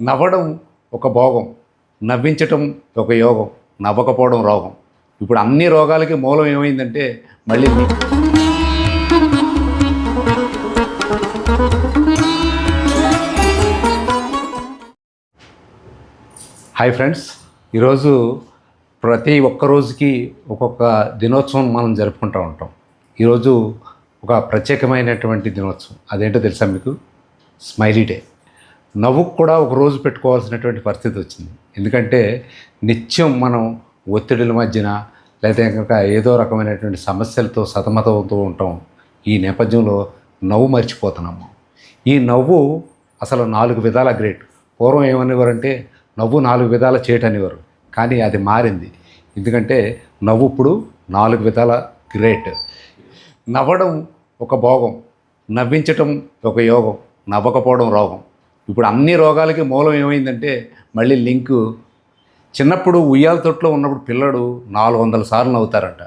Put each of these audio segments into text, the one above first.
నవ్వడం ఒక భోగం నవ్వించటం ఒక యోగం నవ్వకపోవడం రోగం. ఇప్పుడు అన్ని రోగాలకి మూలం ఏమైందంటే మళ్ళీ హాయ్ ఫ్రెండ్స్ ఈరోజు ప్రతి ఒక్క రోజుకి ఒక్కొక్క దినోత్సవం మనం జరుపుకుంటూ ఉంటాం. ఈరోజు ఒక ప్రత్యేకమైనటువంటి దినోత్సవం. అదేంటో తెలుసా మీకు? Smiley day. నవ్వుకు కూడా ఒక రోజు పెట్టుకోవాల్సినటువంటి పరిస్థితి వచ్చింది. ఎందుకంటే నిత్యం మనం ఒత్తిడిల మధ్యన లేదా కనుక ఏదో రకమైనటువంటి సమస్యలతో సతమతమవుతూ ఉంటాం. ఈ నేపథ్యంలో నవ్వు మర్చిపోతున్నాము. ఈ నవ్వు అసలు నాలుగు విధాల గ్రేట్. పూర్వం ఏమనేవారంటే నవ్వు నాలుగు విధాల చేయటనేవారు. కానీ అది మారింది. ఎందుకంటే నవ్వు ఇప్పుడు నాలుగు విధాల గ్రేట్. నవ్వడం ఒక భోగం నవ్వించటం ఒక యోగం నవ్వకపోవడం రోగం. ఇప్పుడు అన్ని రోగాలకి మూలం ఏమైందంటే మళ్ళీ లింకు. చిన్నప్పుడు ఉయ్యాల తొట్లో ఉన్నప్పుడు పిల్లడు నాలుగు వందల సార్లు నవ్వుతారంట.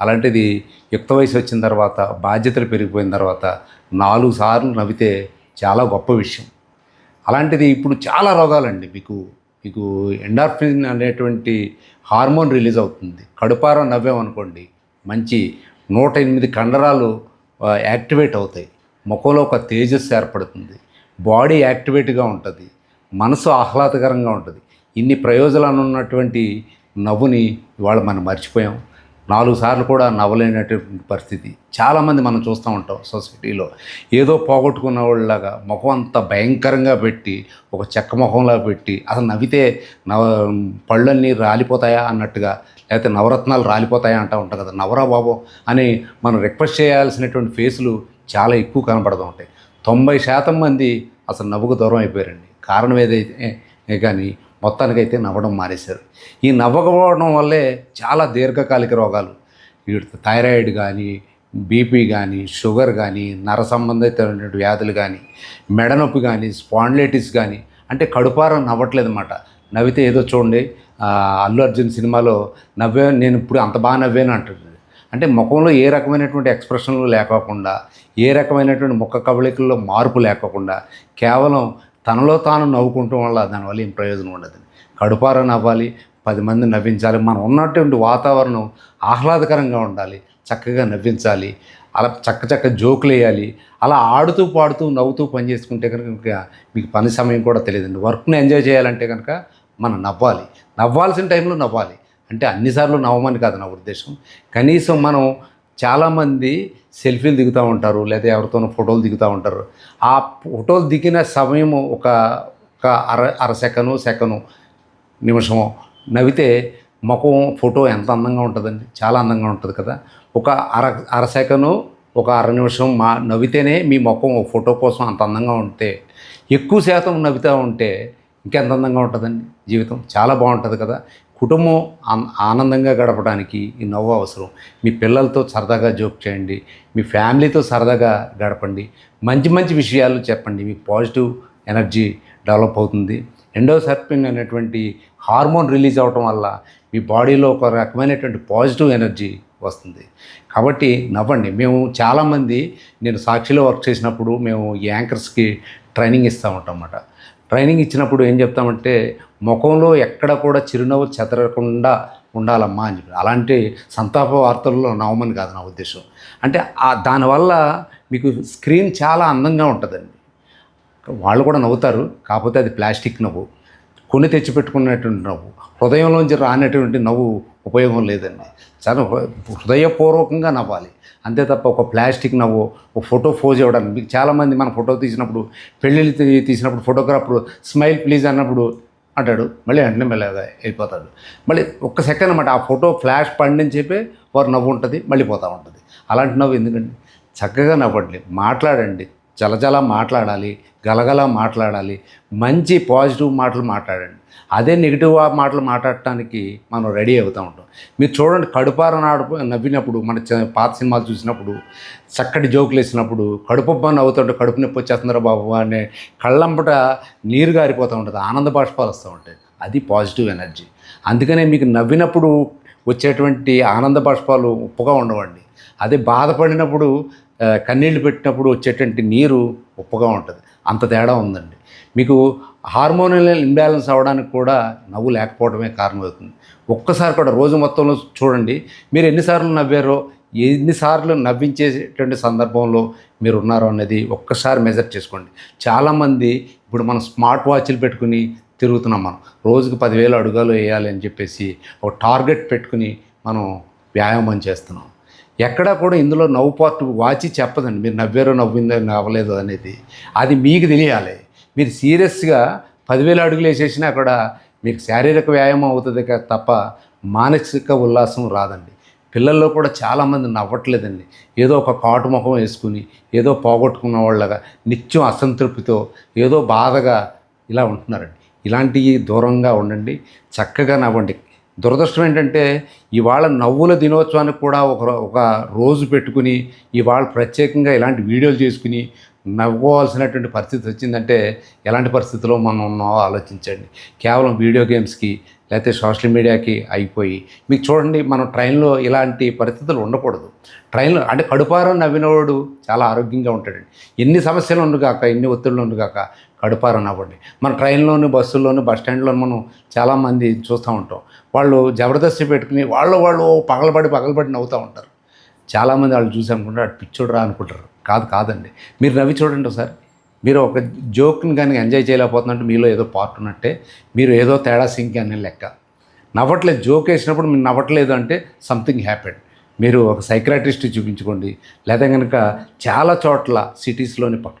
అలాంటిది యుక్త వయసు వచ్చిన తర్వాత బాధ్యతలు పెరిగిపోయిన తర్వాత నాలుగు సార్లు నవ్వితే చాలా గొప్ప విషయం. అలాంటిది ఇప్పుడు చాలా రోగాలండి మీకు. మీకు ఎండార్ఫిన్ అనేటువంటి హార్మోన్ రిలీజ్ అవుతుంది. కడుపార నవ్వామనుకోండి మంచి నూట ఎనిమిది కండరాలు యాక్టివేట్ అవుతాయి. ముఖంలో ఒక తేజస్సు ఏర్పడుతుంది. బాడీ యాక్టివేట్గా ఉంటుంది. మనసు ఆహ్లాదకరంగా ఉంటుంది. ఇన్ని ప్రయోజనాలు ఉన్నటువంటి నవ్వుని ఇవాళ మనం మర్చిపోయాం. నాలుగు సార్లు కూడా నవ్వలేనటువంటి పరిస్థితి. చాలామంది మనం చూస్తూ ఉంటాం సొసైటీలో. ఏదో పోగొట్టుకున్న వాళ్ళలాగా ముఖం అంతా భయంకరంగా పెట్టి ఒక చెక్క ముఖంలా పెట్టి అసలు నవ్వితే నవ పళ్ళన్నీ రాలిపోతాయా అన్నట్టుగా లేకపోతే నవరత్నాలు రాలిపోతాయా అంటూ ఉంటాం కదా. నవరా బాబు అని మనం రిక్వెస్ట్ చేయాల్సినటువంటి ఫేసులు చాలా ఎక్కువ కనపడుతూ ఉంటాయి. తొంభై శాతం మంది అసలు నవ్వుకు దూరం అయిపోయారండి. కారణం ఏదైతే కానీ మొత్తానికైతే నవ్వడం మానేశారు. ఈ నవ్వకపోవడం వల్లే చాలా దీర్ఘకాలిక రోగాలు థైరాయిడ్ కానీ బీపీ కానీ షుగర్ కానీ నర సంబంధితమైనటువంటి వ్యాధులు కానీ మెడనొప్పి కానీ స్పాండ్లైటిస్ కానీ అంటే కడుపారం నవ్వట్లేదు అనమాట నవ్వితే ఏదో చూడండి అల్లు అర్జున్ సినిమాలో నవ్వే నేను ఇప్పుడు అంత బాగా నవ్వాను అంటుంది అంటే ముఖంలో ఏ రకమైనటువంటి ఎక్స్ప్రెషన్లు లేకోకుండా ఏ రకమైనటువంటి ముఖ కవళికల్లో మార్పు లేకోకుండా కేవలం తనలో తాను నవ్వుకుంటం వల్ల దానివల్ల ఏం ప్రయోజనం ఉండదు. కడుపార నవ్వాలి పది మంది నవ్వించాలి మనం ఉన్నటువంటి వాతావరణం ఆహ్లాదకరంగా ఉండాలి చక్కగా నవ్వించాలి అలా చక్క చక్క జోకులు వేయాలి అలా ఆడుతూ పాడుతూ నవ్వుతూ పని చేసుకుంటే కనుక మీకు పని సమయం కూడా తెలియదండి. వర్క్ని ఎంజాయ్ చేయాలంటే కనుక మనం నవ్వాలి. నవ్వాల్సిన టైంలో నవ్వాలి. అంటే అన్నిసార్లు నవ్వమని కాదు నా ఉద్దేశం. కనీసం మనం చాలామంది సెల్ఫీలు దిగుతూ ఉంటారు లేదా ఎవరితోనో ఫోటోలు దిగుతూ ఉంటారు. ఆ ఫోటోలు దిగిన సమయము ఒక ఒక అర అర సెకను సెకను నిమిషము నవ్వితే ముఖం ఫోటో ఎంత అందంగా ఉంటుందండి. చాలా అందంగా ఉంటుంది కదా. ఒక అర అర సెకను ఒక అర నిమిషం మా నవ్వితేనే మీ ముఖం ఫోటో కోసం అంత అందంగా ఉంటే ఎక్కువ శాతం నవ్వుతూ ఉంటే ఇంకెంత అందంగా ఉంటుందండి జీవితం. చాలా బాగుంటుంది కదా. కుటుంబం ఆనందంగా గడపడానికి ఈ నవ్వు అవసరం. మీ పిల్లలతో సరదాగా జోక్ చేయండి మీ ఫ్యామిలీతో సరదాగా గడపండి. మంచి మంచి విషయాలు చెప్పండి మీకు పాజిటివ్ ఎనర్జీ డెవలప్ అవుతుంది. ఎండోసర్పిన్ అనేటువంటి హార్మోన్ రిలీజ్ అవటం వల్ల మీ బాడీలో ఒక రకమైనటువంటి పాజిటివ్ ఎనర్జీ వస్తుంది. కాబట్టి నవ్వండి. మేము చాలామంది నేను సాక్షిలో వర్క్ చేసినప్పుడు మేము ఈ యాంకర్స్కి ట్రైనింగ్ ఇస్తూ ఉంటాం అన్నమాట. ట్రైనింగ్ ఇచ్చినప్పుడు ఏం చెప్తామంటే ముఖంలో ఎక్కడ కూడా చిరునవ్వు చెదరకుండా ఉండాలమ్మా అని చెప్పి. అలాంటి సంతాప వార్తల్లో నవ్వమని కాదు నా ఉద్దేశం. అంటే ఆ దానివల్ల మీకు స్క్రీన్ చాలా అందంగా ఉంటుందండి. వాళ్ళు కూడా నవ్వుతారు కాకపోతే అది ప్లాస్టిక్ నవ్వు. కొని తెచ్చిపెట్టుకున్నటువంటి నవ్వు. హృదయంలోంచి రానటువంటి నవ్వు ఉపయోగం లేదండి. చాలా హృదయపూర్వకంగా నవ్వాలి. అంతే తప్ప ఒక ప్లాస్టిక్ నవ్వు ఒక ఫోటో ఫోజ్ ఇవ్వడానికి మీకు చాలామంది మన ఫోటో తీసినప్పుడు పెళ్ళిళ్ళు తీసినప్పుడు ఫోటోగ్రాఫర్ స్మైల్ ప్లీజ్ అన్నప్పుడు అంటాడు. మళ్ళీ వెంటనే మళ్ళీ వెళ్ళిపోతాడు. మళ్ళీ ఒక్క సెకండ్ అనమాట ఆ ఫోటో ఫ్లాష్ పండని చెప్పి వారు నవ్వు ఉంటుంది మళ్ళీ పోతూ ఉంటుంది. అలాంటి నవ్వు ఎందుకండి? చక్కగా నవ్వండి మాట్లాడండి జలజల మాట్లాడాలి గలగల మాట్లాడాలి. మంచి పాజిటివ్ మాటలు మాట్లాడండి. అదే నెగిటివ్ మాటలు మాట్లాడటానికి మనం రెడీ అవుతూ ఉంటాం. మీరు చూడండి కడుపార నాడు నవ్వినప్పుడు మన చ- పాత సినిమాలు చూసినప్పుడు చక్కటి జోకులు వేసినప్పుడు కడుపబ్బా నవ్వుతుంటే కడుపు నొప్పి వచ్చేస్తుందిరా బాబు అనే కళ్ళంపట నీరు గారిపోతూ ఉంటుంది. ఆనంద బాష్పాలు వస్తూ ఉంటాయి. అది పాజిటివ్ ఎనర్జీ. అందుకనే మీకు నవ్వినప్పుడు వచ్చేటువంటి ఆనంద బాష్పాలు ఉప్పుగా ఉండవండి. అదే బాధపడినప్పుడు కన్నీళ్ళు కన్నీళ్ళు పెట్టినప్పుడు వచ్చేటువంటి నీరు ఉప్పుగా ఉంటుంది. అంత తేడా ఉందండి. మీకు హార్మోనల్ ఇంబ్యాలెన్స్ అవ్వడానికి కూడా నవ్వు లేకపోవడమే కారణమవుతుంది. ఒక్కసారి కూడా రోజు మొత్తంలో చూడండి మీరు ఎన్నిసార్లు నవ్వారో ఎన్నిసార్లు నవ్వించేటువంటి సందర్భంలో మీరు ఉన్నారో అనేది ఒక్కసారి మెజర్ చేసుకోండి. చాలామంది ఇప్పుడు మనం స్మార్ట్ వాచ్లు పెట్టుకుని తిరుగుతున్నాం మనం. రోజుకు పదివేలు అడుగాలు వేయాలి అని చెప్పేసి ఒక టార్గెట్ పెట్టుకుని మనం వ్యాయామం చేస్తున్నాం. ఎక్కడా కూడా ఇందులో నవ్వు పార్ట్ వాచి చెప్పదండి. మీరు నవ్వారో నవ్విందో నవ్వలేదు అనేది. అది మీకు తెలియాలి. మీరు సీరియస్గా పదివేల అడుగులు వేసేసినా కూడా మీకు శారీరక వ్యాయామం అవుతుంది తప్ప మానసిక ఉల్లాసం రాదండి. పిల్లల్లో కూడా చాలామంది నవ్వట్లేదండి. ఏదో ఒక కాటు ముఖం వేసుకుని ఏదో పోగొట్టుకున్న వాళ్ళగా నిత్యం అసంతృప్తితో ఏదో బాధగా ఇలా ఉంటున్నారండి. ఇలాంటివి దూరంగా ఉండండి. చక్కగా నవ్వండి. దురదృష్టం ఏంటంటే ఇవాళ నవ్వుల దినోత్సవానికి కూడా ఒక ఒక రోజు పెట్టుకుని ఇవాళ ప్రత్యేకంగా ఇలాంటి వీడియోలు చేసుకుని నవ్వుకోవాల్సినటువంటి పరిస్థితి వచ్చిందంటే ఎలాంటి పరిస్థితిలో మనం ఉన్నామో ఆలోచించండి. కేవలం వీడియో గేమ్స్కి లేకపోతే సోషల్ మీడియాకి అయిపోయి మీకు చూడండి మనం ట్రైన్లో ఇలాంటి పరిస్థితులు ఉండకూడదు. ట్రైన్లో అంటే కడుపారం నవ్వినోడు చాలా ఆరోగ్యంగా ఉంటాడండి. ఎన్ని సమస్యలు ఉండుగాక ఎన్ని ఒత్తిళ్ళు ఉండుగాక కడుపారం నవ్వండి మన ట్రైన్లోని బస్సుల్లోను బస్ స్టాండ్లో మనం చాలామంది చూస్తూ ఉంటాం. వాళ్ళు జబర్దస్తి పెట్టుకుని వాళ్ళు వాళ్ళు పగలబడి పగలబడి నవ్వుతూ ఉంటారు. చాలామంది వాళ్ళు చూసి అనుకుంటారు అటు పిచ్చోడురా అనుకుంటారు. కాదు కాదండి. మీరు నవ్వి చూడండి ఒకసారి. మీరు ఒక జోక్ని కానీ ఎంజాయ్ చేయలేకపోతున్నట్టు మీలో ఏదో పార్ట్ ఉన్నట్టే మీరు ఏదో తేడా సింక్ అనే లెక్క. నవ్వట్లేదు. జోక్ వేసినప్పుడు మీరు నవ్వట్లేదు అంటే సంథింగ్ హ్యాపెడ్ మీరు ఒక సైక్రాటిస్ట్ చూపించుకోండి. లేదా కనుక చాలా చోట్ల సిటీస్లోని పట్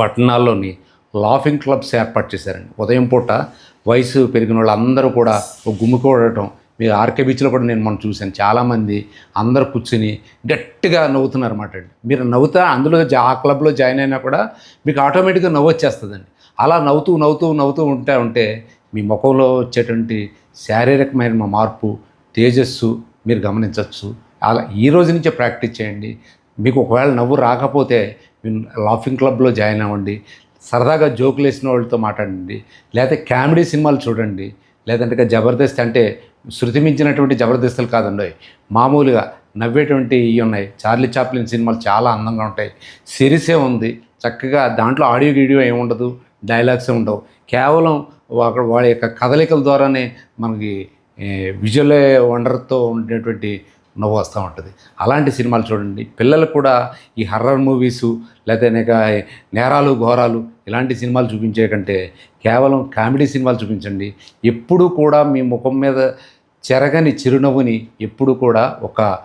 పట్టణాల్లోని లాఫింగ్ క్లబ్స్ ఏర్పాటు చేశారండి. ఉదయం పూట వయసు పెరిగిన వాళ్ళందరూ కూడా ఒక గుమ్మికూడటం మీరు ఆర్కే బీచ్లో కూడా నేను మనం చూశాను. చాలామంది అందరు కూర్చుని గట్టిగా నవ్వుతున్నారు అన్నమాట అండి. మీరు నవ్వుతా అందులో జా- ఆ క్లబ్లో జాయిన్ అయినా కూడా మీకు ఆటోమేటిక్గా నవ్వు వచ్చేస్తుందండి. అలా నవ్వుతూ నవ్వుతూ నవ్వుతూ ఉంటా ఉంటే మీ ముఖంలో వచ్చేటువంటి శారీరకమైన మార్పు తేజస్సు మీరు గమనించవచ్చు అలా ఈ రోజు నుంచే ప్రాక్టీస్ చేయండి. మీకు ఒకవేళ నవ్వు రాకపోతే లాఫింగ్ క్లబ్లో జాయిన్ అవ్వండి. సరదాగా జోకులు వేసిన వాళ్ళతో మాట్లాడండి. లేకపోతే కామెడీ సినిమాలు చూడండి. లేదంటే జబర్దస్త్ అంటే శృతి మించినటువంటి జబర్దస్తులు కాదండి మామూలుగా నవ్వేటువంటి ఇవి ఉన్నాయి. చార్లీ చాప్లిన్ సినిమాలు చాలా అందంగా ఉంటాయి. సిరిసే ఉంది. చక్కగా దాంట్లో ఆడియో వీడియో ఏముండదు డైలాగ్స్ ఉండవు. కేవలం అక్కడ వాళ్ళ యొక్క కదలికల ద్వారానే మనకి విజువల్ వండర్తో ఉండేటువంటి నవ్వు వస్తూ ఉంటుంది. అలాంటి సినిమాలు చూడండి. పిల్లలు కూడా ఈ హర్రర్ మూవీస్ లేకపోతే అనేక నేరాలు ఘోరాలు ఇలాంటి సినిమాలు చూపించే కంటే కేవలం కామెడీ సినిమాలు చూపించండి. ఎప్పుడూ కూడా మీ ముఖం మీద చెరగని చిరునవ్వుని ఎప్పుడు కూడా ఒక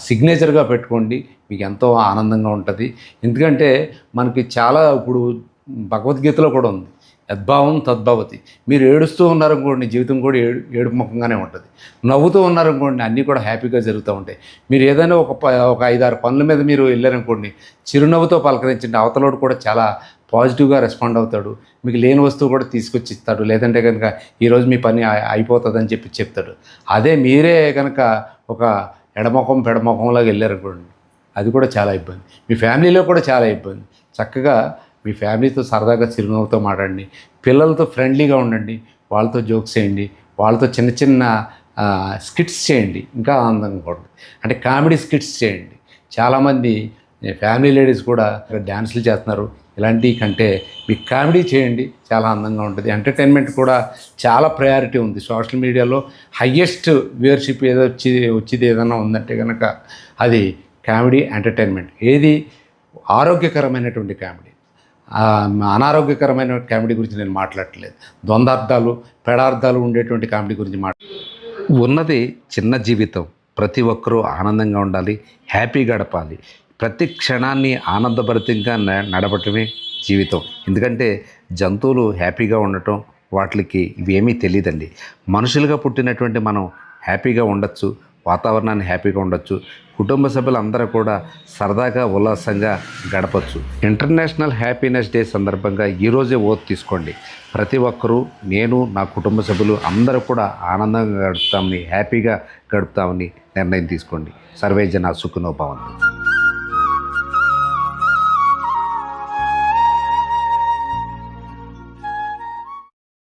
సిగ్నేచర్గా పెట్టుకోండి. మీకు ఎంతో ఆనందంగా ఉంటుంది. ఎందుకంటే మనకి చాలా ఇప్పుడు భగవద్గీతలో కూడా ఉంది. యద్భావం తద్భవతి. మీరు ఏడుస్తూ ఉన్నారనుకోండి జీవితం కూడా ఏడు ఏడుముఖంగానే ఉంటుంది. నవ్వుతూ ఉన్నారనుకోండి అన్నీ కూడా హ్యాపీగా జరుగుతూ ఉంటాయి. మీరు ఏదైనా ఒక ప- ఒక ఐదారు పనుల మీద మీరు వెళ్ళారనుకోండి చిరునవ్వుతో పలకరించండి అవతలోడు కూడా చాలా పాజిటివ్గా రెస్పాండ్ అవుతాడు. మీకు లేని వస్తువు కూడా తీసుకొచ్చి ఇస్తాడు. లేదంటే కనుక ఈరోజు మీ పని అయిపోతుందని చెప్పి చెప్తాడు. అదే మీరే కనుక ఒక ఎడమొఖం పెడమొఖంలాగా వెళ్ళారనుకోండి అది కూడా చాలా ఇబ్బంది. మీ ఫ్యామిలీలో కూడా చాలా ఇబ్బంది. చక్కగా మీ ఫ్యామిలీతో సరదాగా చిరునవ్వుతో మాట్లాడండి. పిల్లలతో ఫ్రెండ్లీగా ఉండండి. వాళ్ళతో జోక్స్ చేయండి. వాళ్ళతో చిన్న చిన్న స్కిట్స్ చేయండి. ఇంకా ఆనందంగా ఉంటుంది అంటే కామెడీ స్కిట్స్ చేయండి. చాలామంది ఫ్యామిలీ లేడీస్ కూడా డ్యాన్సులు చేస్తున్నారు. ఇలాంటి కంటే మీకు కామెడీ చేయండి. చాలా అందంగా ఉంటుంది. ఎంటర్టైన్మెంట్ కూడా చాలా ప్రయారిటీ ఉంది. సోషల్ మీడియాలో హయ్యెస్ట్ వ్యూయర్షిప్ ఏదో వచ్చి వచ్చేది ఏదైనా ఉందంటే కనుక అది కామెడీ ఎంటర్టైన్మెంట్. ఏది ఆరోగ్యకరమైనటువంటి కామెడీ. అనారోగ్యకరమైన కామెడీ గురించి నేను మాట్లాడట్లేదు. ద్వందార్థాలు పెడార్థాలు ఉండేటువంటి కామెడీ గురించి మాట్లా ఉన్నది చిన్న జీవితం. ప్రతి ఒక్కరూ ఆనందంగా ఉండాలి హ్యాపీ గడపాలి. ప్రతి క్షణాన్ని ఆనందభరితంగా నడపటమే జీవితం. ఎందుకంటే జంతువులు హ్యాపీగా ఉండటం వాటికి ఇవేమీ తెలియదండి మనుషులుగా పుట్టినటువంటి మనం హ్యాపీగా ఉండొచ్చు వాతావరణాన్ని హ్యాపీగా ఉండొచ్చు. కుటుంబ సభ్యులందరూ కూడా సరదాగా ఉల్లాసంగా గడపచ్చు. ఇంటర్నేషనల్ హ్యాపీనెస్ డే సందర్భంగా ఈరోజే ఓత్ తీసుకోండి. ప్రతి ఒక్కరూ నేను నా కుటుంబ సభ్యులు అందరూ కూడా ఆనందంగా గడుపుతామని హ్యాపీగా గడుపుతామని నిర్ణయం తీసుకోండి. సర్వేజన సుఖనోభావం